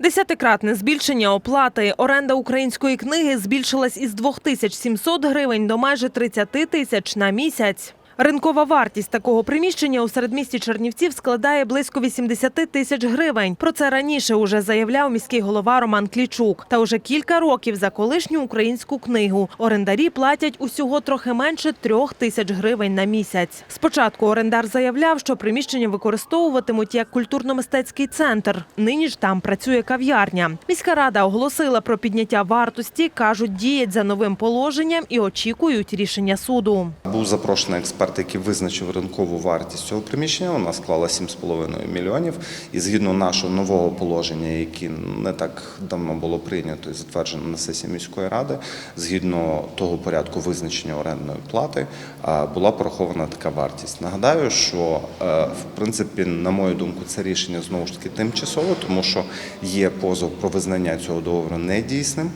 Десятикратне збільшення оплати. Оренда української книги збільшилась із 2700 гривень до майже 30 тисяч на місяць. Ринкова вартість такого приміщення у середмісті Чернівців складає близько 80 тисяч гривень. Про це раніше уже заявляв міський голова Роман Клічук. Та уже кілька років за колишню українську книгу орендарі платять усього трохи менше трьох тисяч гривень на місяць. Спочатку орендар заявляв, що приміщення використовуватимуть як культурно-мистецький центр. Нині ж там працює кав'ярня. Міська рада оголосила про підняття вартості, кажуть, діють за новим положенням і очікують рішення суду. Був запрошений експерт, який визначив ринкову вартість цього приміщення. Вона склала 7,5 мільйонів. І згідно нашого нового положення, яке не так давно було прийнято і затверджено на сесії міської ради, згідно того порядку визначення орендної плати, була порахована така вартість. Нагадаю, що е, в принципі, на мою думку, це рішення знову ж таки тимчасове, тому що є позов про визнання цього договору недійсним.